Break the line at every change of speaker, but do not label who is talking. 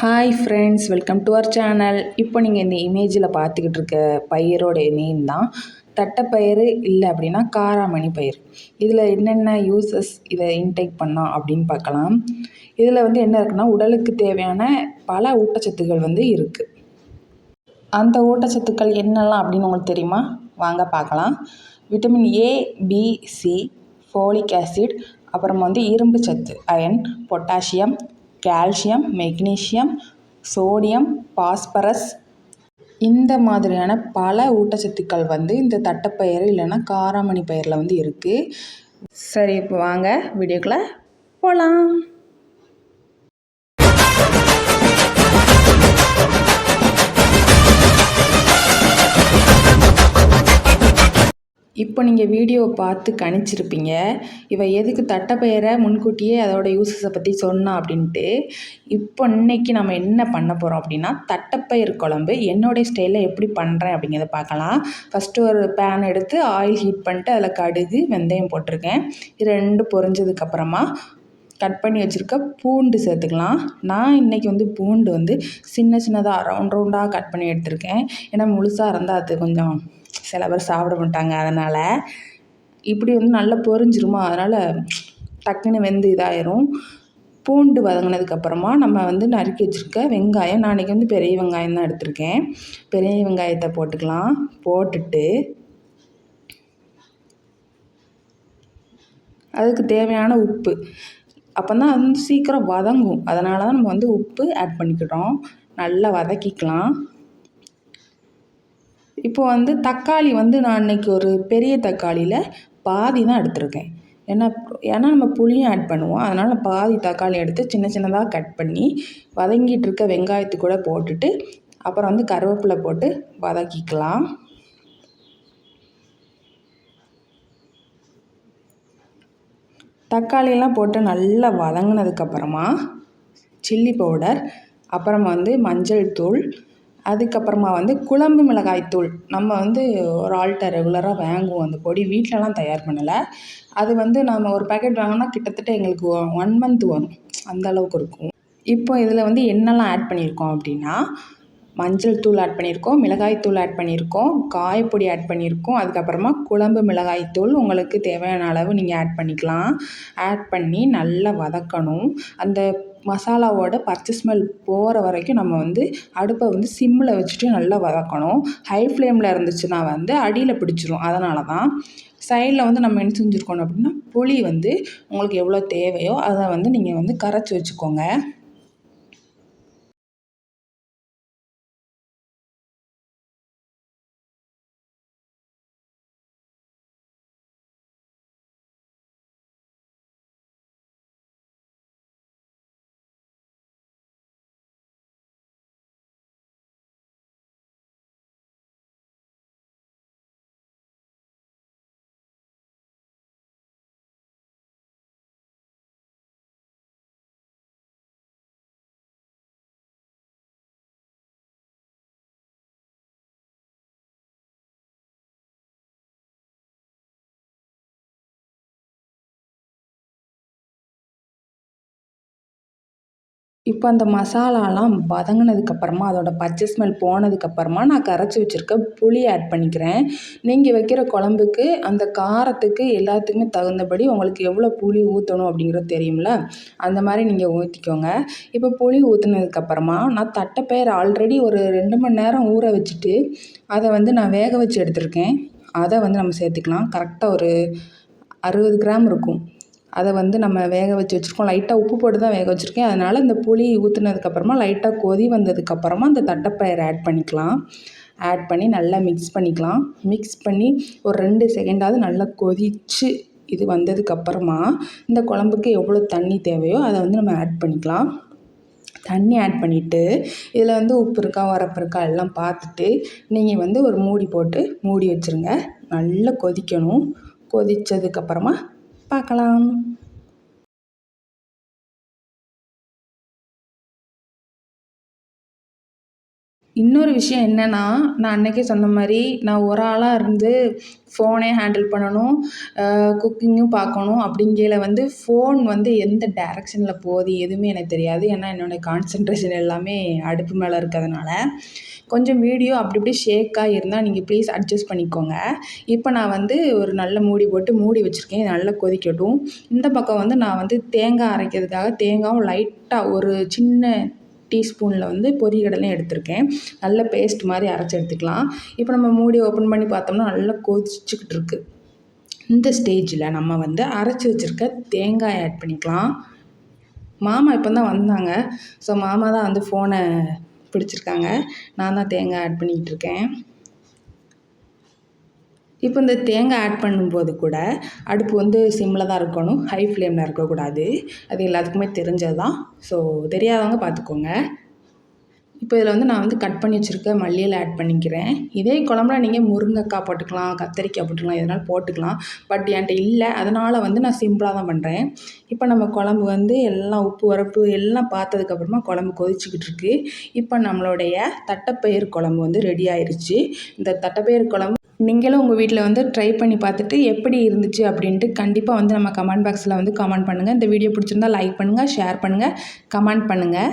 Hi friends welcome to our channel இப்போ நீங்கள் இந்த இமேஜில் பார்த்துக்கிட்டு இருக்க பயிரோட நேம் தான் தட்டைப்பயிறு இல்லை அப்படின்னா காராமணி பயிர் இதில் என்னென்ன யூசஸ் இதை இன்டேக் பண்ணலாம் அப்படின்னு பார்க்கலாம். இதில் வந்து என்ன இருக்குன்னா உடலுக்கு தேவையான பல ஊட்டச்சத்துக்கள் வந்து இருக்குது அந்த ஊட்டச்சத்துக்கள் என்னெல்லாம் அப்படின்னு உங்களுக்கு தெரியுமா? வாங்க பார்க்கலாம். Vitamin A B C folic acid அப்புறம் வந்து இரும்பு சத்து iron potassium calcium magnesium sodium phosphorus இந்த மாதிரியான பல ஊட்டச்சத்துக்கள் வந்து இந்த தட்டைப்பயிறு இல்லைன்னா காராமணி பயிரில் வந்து இருக்குது சரி இப்போ வாங்க வீடியோக்குள்ளே போகலாம் இப்போ நீங்கள் வீடியோவை பார்த்து கணிச்சிருப்பீங்க. இவன் எதுக்கு தட்டைப்பயிரை முன்கூட்டியே அதோட யூசஸை பற்றி சொன்னா அப்படின்ட்டு. இப்போ இன்னைக்கு நம்ம என்ன பண்ண போகிறோம் அப்படின்னா தட்டைப்பயிறு குழம்பு என்னுடைய ஸ்டைலில் எப்படி பண்ணுறேன் அப்படிங்கிறத பார்க்கலாம். ஃபஸ்ட்டு ஒரு பேன் எடுத்து ஆயில் ஹீட் பண்ணிட்டு அதில் கடுகு வெந்தயம் போட்டிருக்கேன். இது ரெண்டு பொரிஞ்சதுக்கப்புறமா கட் பண்ணி வச்சுருக்க பூண்டு சேர்த்துக்கலாம். நான் இன்றைக்கி வந்து பூண்டு வந்து சின்ன சின்னதாக ரவுண்ட் ரவுண்டாக கட் பண்ணி எடுத்திருக்கேன். ஏன்னா முழுசாக இருந்தால் அது கொஞ்சம் சில பேர் சாப்பிட மாட்டாங்க. அதனால் இப்படி வந்து நல்லா பொரிஞ்சிருமா? அதனால் டக்குன்னு வெந்து இதாயிரும். பூண்டு வதங்கினதுக்கப்புறமா நம்ம வந்து நறுக்கி வச்சுருக்க வெங்காயம் நான் இன்றைக்கி வந்து பெரிய வெங்காயம் தான் எடுத்திருக்கேன். பெரிய வெங்காயத்தை போட்டுக்கலாம். போட்டுட்டு அதுக்கு தேவையான உப்பு. அப்போ தான் வந்து சீக்கிரம் வதங்கும். அதனால தான் நம்ம வந்து உப்பு ஆட் பண்ணிக்கிறோம் நல்லா வதக்கிக்கலாம். இப்போ வந்து தக்காளி வந்து நான் இன்றைக்கி ஒரு பெரிய தக்காளியில் பாதி தான் எடுத்திருக்கேன். ஏன்னா ஏன்னா நம்ம புளியும் ஆட் பண்ணுவோம். அதனால் பாதி தக்காளி எடுத்து சின்ன சின்னதாக கட் பண்ணி வதங்கிட்டு இருக்க வெங்காயத்து கூட போட்டுட்டு அப்புறம் வந்து கருவேப்பிலை போட்டு வதக்கிக்கலாம். தக்காளியெல்லாம் போட்டு நல்லா வதங்கினதுக்கப்புறமா சில்லி பவுடர் அப்புறம் வந்து மஞ்சள் தூள் அதுக்கப்புறமா வந்து குழம்பு மிளகாய் தூள். நம்ம வந்து ஒரு ஆள்கிட்ட ரெகுலராக வாங்குவோம் அந்த பொடி. வீட்டிலலாம் தயார் பண்ணலை. அது வந்து நம்ம ஒரு பேக்கெட் வாங்கினா கிட்டத்தட்ட எங்களுக்கு ஒன் மந்த் வரும். அந்த அளவுக்கு இருக்கும். இப்போ இதில் வந்து என்னெல்லாம் ஆட் பண்ணியிருக்கோம் அப்படின்னா மஞ்சள் தூள் ஆட் பண்ணியிருக்கோம் மிளகாய் தூள் ஆட் பண்ணியிருக்கோம் காயப்பொடி ஆட் பண்ணியிருக்கோம் அதுக்கப்புறமா குழம்பு மிளகாய் தூள் உங்களுக்கு தேவையான அளவு நீங்கள் ஆட் பண்ணிக்கலாம். ஆட் பண்ணி நல்லா வதக்கணும். அந்த மசாலாவோட பச்சை ஸ்மெல் போகிற வரைக்கும் நம்ம வந்து அடுப்பை வந்து சிம்மில் வச்சுட்டு நல்லா வதக்கணும். ஹை ஃப்ளேமில் இருந்துச்சுன்னா வந்து அடியில் பிடிச்சிரும். அதனால தான் சைடில் வந்து நம்ம என்ன செஞ்சுருக்கணும் அப்படின்னா புளி வந்து உங்களுக்கு எவ்வளோ தேவையோ அதை வந்து நீங்கள் வந்து கரைச்சி வச்சுக்கோங்க. இப்போ அந்த மசாலாலாம் வதங்கினதுக்கப்புறமா அதோட பச்சை ஸ்மெல் போனதுக்கப்புறமா நான் கரைச்சி வச்சுருக்க புளி ஆட் பண்ணிக்கிறேன். நீங்கள் வைக்கிற குழம்புக்கு அந்த காரத்துக்கு எல்லாத்துக்குமே தகுந்தபடி உங்களுக்கு எவ்வளோ புளி ஊற்றணும் அப்படிங்கிறது தெரியும்ல? அந்த மாதிரி நீங்கள் ஊற்றிக்கோங்க இப்போ புளி ஊற்றுனதுக்கப்புறமா நான் தட்டைப்பயிர் ஆல்ரெடி ஒரு ரெண்டு மணி நேரம் ஊற வச்சுட்டு அதை வந்து நான் வேக வச்சு எடுத்திருக்கேன். அதை வந்து நம்ம சேர்த்துக்கலாம். கரெக்டாக ஒரு அறுபது கிராம் இருக்கும். அதை வந்து நம்ம வேக வச்சு வச்சுருக்கோம். லைட்டாக உப்பு போட்டு தான் வேக வச்சுருக்கேன். அதனால் இந்த புளி ஊற்றுனதுக்கப்புறமா லைட்டாக கொதி வந்ததுக்கப்புறமா அந்த தட்டைப்பயிரை ஆட் பண்ணிக்கலாம். ஆட் பண்ணி நல்லா மிக்ஸ் பண்ணிக்கலாம். மிக்ஸ் பண்ணி ஒரு ரெண்டு செகண்டாவது நல்லா கொதித்து இது வந்ததுக்கப்புறமா இந்த குழம்புக்கு எவ்வளோ தண்ணி தேவையோ அதை வந்து நம்ம ஆட் பண்ணிக்கலாம். தண்ணி ஆட் பண்ணிவிட்டு இதில் வந்து உப்பு இருக்கா உரப்பு இருக்கா எல்லாம் பார்த்துட்டு நீங்கள் வந்து ஒரு மூடி போட்டு மூடி வச்சுருங்க. நல்லா கொதிக்கணும். கொதித்ததுக்கப்புறமா பார்க்கலாம் இன்னொரு விஷயம் என்னென்னா நான் அன்றைக்கே சொன்ன மாதிரி நான் ஒரு ஆளாக இருந்து ஃபோனே ஹேண்டில் பண்ணணும் குக்கிங்கும் பார்க்கணும் அப்படிங்கையில வந்து ஃபோன் வந்து எந்த டேரெக்ஷனில் போகுது எதுவுமே எனக்கு தெரியாது. ஏன்னா என்னோடய கான்சன்ட்ரேஷன் எல்லாமே அடுப்பு மேலே இருக்கிறதுனால. கொஞ்சம் வீடியோ அப்படி இப்படி ஷேக்காக இருந்தால் நீங்கள் ப்ளீஸ் அட்ஜஸ்ட் பண்ணிக்கோங்க. இப்போ நான் வந்து ஒரு நல்ல மூடி போட்டு மூடி வச்சுருக்கேன். நல்லா கொதிக்கட்டும். இந்த பக்கம் வந்து நான் வந்து தேங்காய் அரைக்கிறதுக்காக தேங்காயும் லைட்டாக ஒரு சின்ன டீஸ்பூனில் வந்து பொரிகடலையும் எடுத்திருக்கேன். நல்ல பேஸ்ட் மாதிரி அரைச்சி எடுத்துக்கலாம். இப்போ நம்ம மூடி ஓப்பன் பண்ணி பார்த்தோம்னா நல்லா கொதிச்சுக்கிட்டு இருக்கு இந்த ஸ்டேஜில் நம்ம வந்து அரைச்சி வச்சுருக்க தேங்காய் ஆட் பண்ணிக்கலாம். மாமா இப்போ தான் வந்தாங்க. ஸோ மாமா தான் வந்து ஃபோனை பிடிச்சிருக்காங்க. நான் தான் தேங்காய் ஆட் பண்ணிக்கிட்டு இருக்கேன் இப்போ இந்த தேங்காய் ஆட் பண்ணும்போது கூட அடுப்பு வந்து சிம்மில் தான் இருக்கணும். ஹை ஃப்ளேமில் இருக்கக்கூடாது. அது எல்லாத்துக்குமே தெரிஞ்சது தான் ஸோ தெரியாதவங்க பார்த்துக்கோங்க. இப்போ இதில் வந்து நான் வந்து கட் பண்ணி வச்சுருக்க மல்லியில் ஆட் பண்ணிக்கிறேன். இதே குழம்புல நீங்கள் முருங்கைக்காய் போட்டுக்கலாம் கத்தரிக்காய் போட்டுக்கலாம் எதனால் போட்டுக்கலாம். பட் என்கிட்ட இல்லை. அதனால் வந்து நான் சிம்பிளாக தான் பண்ணுறேன் இப்போ நம்ம குழம்பு வந்து எல்லாம் உப்பு உரப்பு எல்லாம் பார்த்ததுக்கப்புறமா குழம்பு கொதிச்சுக்கிட்டு இருக்கு. இப்போ நம்மளுடைய தட்டைப்பயிறு குழம்பு வந்து ரெடி ஆயிடுச்சு இந்த தட்டைப்பயிறு குழம்பு நீங்களும் உங்கள் வீட்டில் வந்து ட்ரை பண்ணி பார்த்துட்டு எப்படி இருந்துச்சு அப்படின்ட்டு கண்டிப்பாக வந்து நம்ம கமெண்ட் பாக்ஸில் வந்து கமெண்ட் பண்ணுங்கள் இந்த வீடியோ பிடிச்சிருந்தா லைக் பண்ணுங்கள் ஷேர் பண்ணுங்கள் கமெண்ட் பண்ணுங்கள்